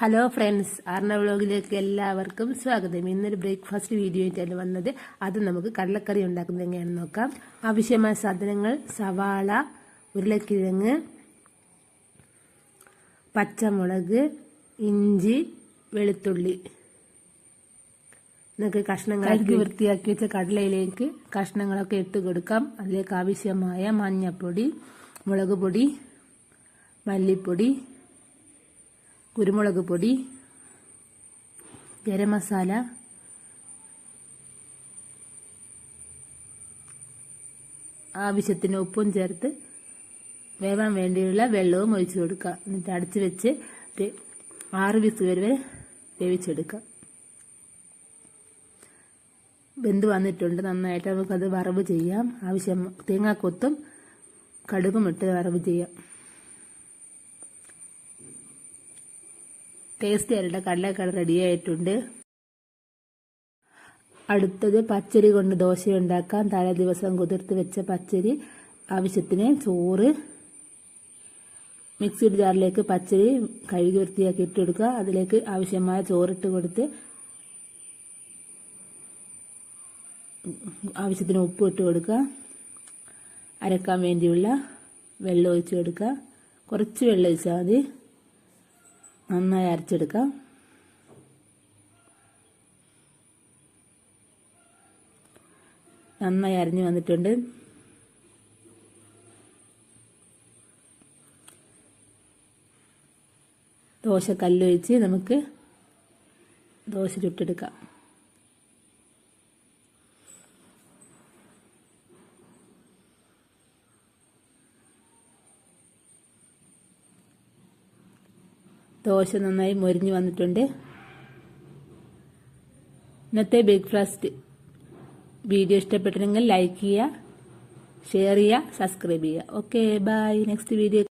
Hello friends ആർണ വ്ളോഗിലേക്ക് എല്ലാവർക്കും സ്വാഗതം. ഇന്നൊരു ബ്രേക്ക്ഫാസ്റ്റ് വീഡിയോ ആയിട്ടാണ് വന്നത്. അത് നമുക്ക് കടലക്കറി ഉണ്ടാക്കുന്നത് എങ്ങനെയാണെന്ന് നോക്കാം. ആവശ്യമായ സാധനങ്ങൾ സവാള ഉരുളക്കിഴങ്ങ് പച്ചമുളക് ഇഞ്ചി വെളുത്തുള്ളി. നമുക്ക് കഷ്ണങ്ങൾ കഴുകി വൃത്തിയാക്കി വെച്ച കടലയിലേക്ക് കഷ്ണങ്ങളൊക്കെ ഇട്ട് കൊടുക്കാം. അതിലേക്ക് ആവശ്യമായ മഞ്ഞൾപ്പൊടി മുളക് പൊടി മല്ലിപ്പൊടി കുരുമുളക് പൊടി ഗരം മസാല ആവശ്യത്തിന് ഉപ്പും ചേർത്ത് വേവാൻ വേണ്ടിയുള്ള വെള്ളവും ഒഴിച്ചു കൊടുക്കുക. എന്നിട്ട് അടച്ച് വെച്ച് ആറ് വിസ് വരെ വേവിച്ചെടുക്കുക. വെന്ത് വന്നിട്ടുണ്ട്. നന്നായിട്ട് നമുക്കത് വറവ് ചെയ്യാം. ആവശ്യം തേങ്ങാക്കൊത്തും കടുകും ഇട്ട് വറവ് ചെയ്യാം. ടേസ്റ്റ് ആയിട്ട് കടലക്കട റെഡിയായിട്ടുണ്ട് അടുത്തത് പച്ചരി കൊണ്ട് ദോശ ഉണ്ടാക്കാം. തലേ ദിവസം കുതിർത്ത് വെച്ച പച്ചരി. ആവശ്യത്തിന് ചോറ്. മിക്സിഡ് ജാറിലേക്ക് പച്ചരി കഴുകി വൃത്തിയാക്കി ഇട്ട് കൊടുക്കുക അതിലേക്ക് ആവശ്യമായ ചോറിട്ട് കൊടുത്ത് ആവശ്യത്തിന് ഉപ്പ് ഇട്ട് കൊടുക്കുക. അരക്കാൻ വേണ്ടിയുള്ള വെള്ളം ഒഴിച്ച് കൊടുക്കുക. കുറച്ച് വെള്ളം ഒഴിച്ചാൽ മതി. നന്നായി അരച്ചെടുക്കാം. നന്നായി അരിഞ്ഞു വന്നിട്ടുണ്ട്. ദോശ കല്ലൊഴിച്ച് നമുക്ക് ദോശ ചുട്ടെടുക്കാം. ദോശ നന്നായി മൊരിഞ്ഞു വന്നിട്ടുണ്ട്. ഇന്നത്തെ ബ്രേക്ക്ഫാസ്റ്റ് വീഡിയോ ഇഷ്ടപ്പെട്ടിരുന്നെങ്കിൽ ലൈക്ക് ചെയ്യുക ഷെയർ ചെയ്യുക സബ്സ്ക്രൈബ് ചെയ്യുക. Okay bye next video